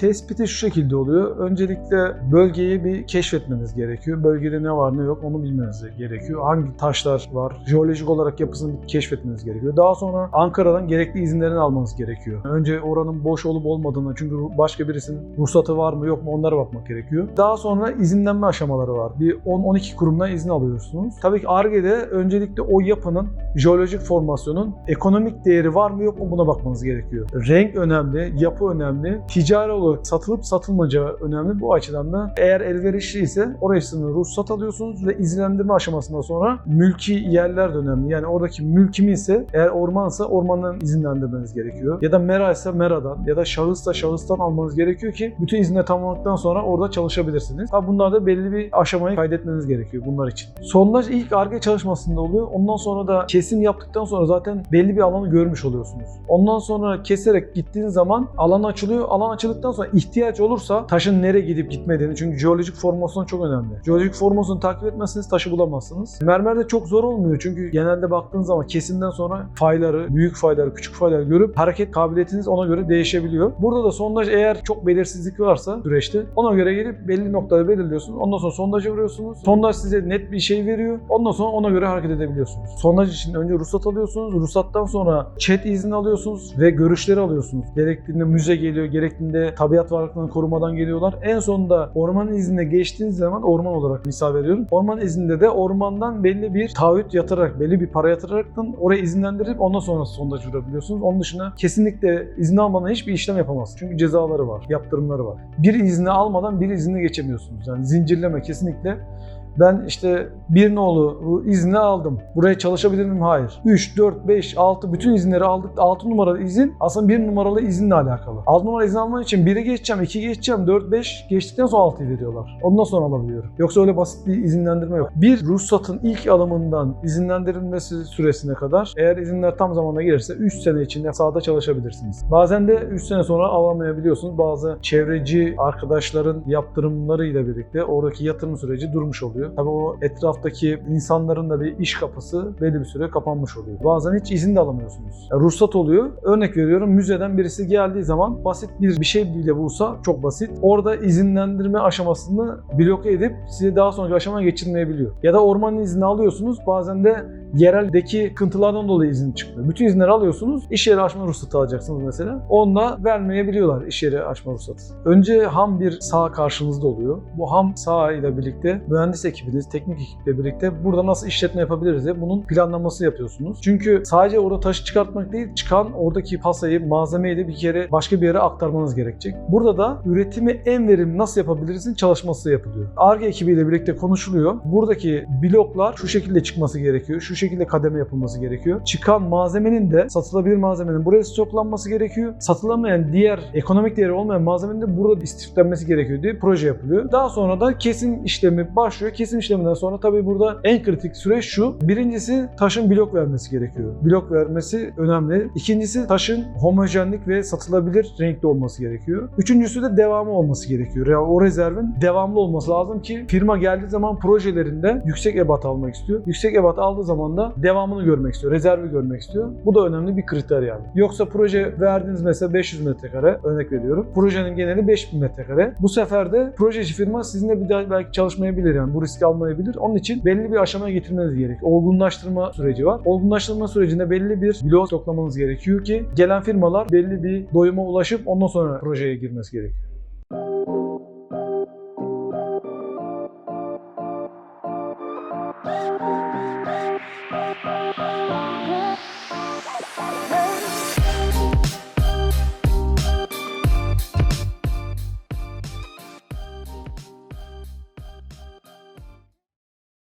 tespiti şu şekilde oluyor. Öncelikle bölgeyi bir keşfetmeniz gerekiyor. Bölgede ne var ne yok onu bilmeniz gerekiyor. Hangi taşlar var, jeolojik olarak yapısını keşfetmeniz gerekiyor. Daha sonra Ankara'dan gerekli izinlerini almanız gerekiyor. Önce oranın boş olup olmadığını çünkü başka birisinin ruhsatı var mı yok mu onlara bakmak gerekiyor. Daha sonra izinlenme aşamaları var. Bir 10-12 kurumdan izin alıyorsunuz. Tabii ki ARGE'de öncelikle o yapının jeolojik formasyonun ekonomik değeri var mı yok mu buna bakmanız gerekiyor. Renk önemli, yapı önemli, ticari olarak satılıp satılmayacağı önemli. Bu açıdan da eğer elverişli ise orasını ruhsat alıyorsunuz ve izinlendirme aşamasından sonra mülki yerler de önemli. Yani oradaki mülk kiminse eğer ormansa ormandan izinlendirmeniz gerekiyor. Ya da mera ise meradan ya da şahıssa şahıstan almanız gerekiyor ki bütün izinleri tamamladıktan sonra orada çalışabilirsiniz. Tabi bunlar da belli bir aşamayı kaydetmeniz gerekiyor bunlar için. Sondaj ilk ARGE çalışmasında oluyor. Ondan sonra da kesim yaptıktan sonra zaten belli bir alanı görmüş oluyorsunuz. Ondan sonra keserek gittiğiniz zaman alan açılıyor. Alan açıldıktan sonra ihtiyaç olursa taşın nereye gidip gitmediğini çünkü jeolojik formasyon çok önemli. Jeolojik formasyonu takip etmezseniz taşı bulamazsınız. Mermerde çok zor olmuyor çünkü genelde baktığınız zaman kesimden sonra fayları, büyük fayları, küçük fayları görüp hareket kabiliyetiniz ona göre değişebiliyor. Burada da sondaj eğer çok belirsizlik varsa süreçte ona göre gelip belli noktaları belirliyorsunuz. Ondan sonra sondajı vuruyorsunuz. Sondaj size net bir şey veriyor. Ondan sonra ona göre hareket edebiliyorsunuz. Sondaj için önce ruhsat alıyorsunuz. Ruhsattan sonra chat izni alıyorsunuz ve görüşleri alıyorsunuz. Gerektiğinde müze geliyor, gerektiğinde tabiat varlıklarını korumadan geliyorlar. En sonunda orman iznine geçtiğiniz zaman orman olarak misal veriyorum. Orman izninde de ormandan belli bir taahhüt yatırarak, belli bir para yatıraraktan oraya izinlendirip ondan sonra sondaj vurabiliyorsunuz. Onun dışında kesinlikle izin almadan hiçbir işlem yapamazsınız. Çünkü cezaları var, yaptırımları var. Bir izni almadan bir izni geçemiyorsunuz. Yani zincirleme kesinlikle ben işte bir nolu izni aldım. Buraya çalışabilir miyim? Hayır. 3, 4, 5, 6 bütün izinleri aldık. 6 numaralı izin aslında 1 numaralı izinle alakalı. 6 numaralı izin alman için 1'i geçeceğim, 2'yi geçeceğim, 4, 5 geçtikten sonra 6'yı veriyorlar. Ondan sonra alabiliyorum. Yoksa öyle basit bir izinlendirme yok. Bir ruhsatın ilk alımından izinlendirilmesi süresine kadar eğer izinler tam zamanda gelirse 3 sene içinde sahada çalışabilirsiniz. Bazen de 3 sene sonra alamayabiliyorsunuz. Bazı çevreci arkadaşların yaptırımlarıyla birlikte oradaki yatırım süreci durmuş oluyor. Tabii o etraftaki insanların da bir iş kapısı belli bir süre kapanmış oluyor. Bazen hiç izin de alamıyorsunuz. Yani ruhsat oluyor. Örnek veriyorum müzeden birisi geldiği zaman basit bir bir şey bile bulsa çok basit. Orada izinlendirme aşamasını bloke edip sizi daha sonraki aşamaya geçirmeyebiliyor. Ya da orman izni alıyorsunuz. Bazen de yereldeki sıkıntılardan dolayı izin çıkmıyor. Bütün izinleri alıyorsunuz. İş yeri açma ruhsatı alacaksınız mesela. Onunla vermeyebiliyorlar iş yeri açma ruhsatı. Önce ham bir saha karşınızda oluyor. Bu ham saha ile birlikte mühendis ekibiniz, teknik ekiple birlikte burada nasıl işletme yapabiliriz diye bunun planlaması yapıyorsunuz. Çünkü sadece orada taşı çıkartmak değil, çıkan oradaki pasayı, malzemeyi de bir kere başka bir yere aktarmanız gerekecek. Burada da üretimi en verimli nasıl yapabilirizin çalışması yapılıyor. ARGE ekibiyle birlikte konuşuluyor. Buradaki bloklar şu şekilde çıkması gerekiyor. Şu şekilde kademe yapılması gerekiyor. Çıkan malzemenin de satılabilir malzemenin buraya stoklanması gerekiyor. Satılamayan diğer ekonomik değeri olmayan malzemenin de burada istiflenmesi gerekiyor diye proje yapılıyor. Daha sonra da kesim işlemi başlıyor. Kesim işleminden sonra tabii burada en kritik süreç şu. Birincisi taşın blok vermesi gerekiyor. Blok vermesi önemli. İkincisi taşın homojenlik ve satılabilir renkli olması gerekiyor. Üçüncüsü de devamı olması gerekiyor. Yani o rezervin devamlı olması lazım ki firma geldiği zaman projelerinde yüksek ebat almak istiyor. Yüksek ebat aldığı zaman da devamını görmek istiyor. Rezervi görmek istiyor. Bu da önemli bir kriter yani. Yoksa proje verdiğiniz mesela 500 metrekare örnek veriyorum. Projenin geneli 5000 metrekare. Bu sefer de projeci firma sizinle bir daha belki çalışmayabilir yani bu riski almayabilir. Onun için belli bir aşamaya getirmeniz gerekiyor. Olgunlaştırma süreci var. Olgunlaştırma sürecinde belli bir blok toplamanız gerekiyor ki gelen firmalar belli bir doyuma ulaşıp ondan sonra projeye girmesi gerekiyor.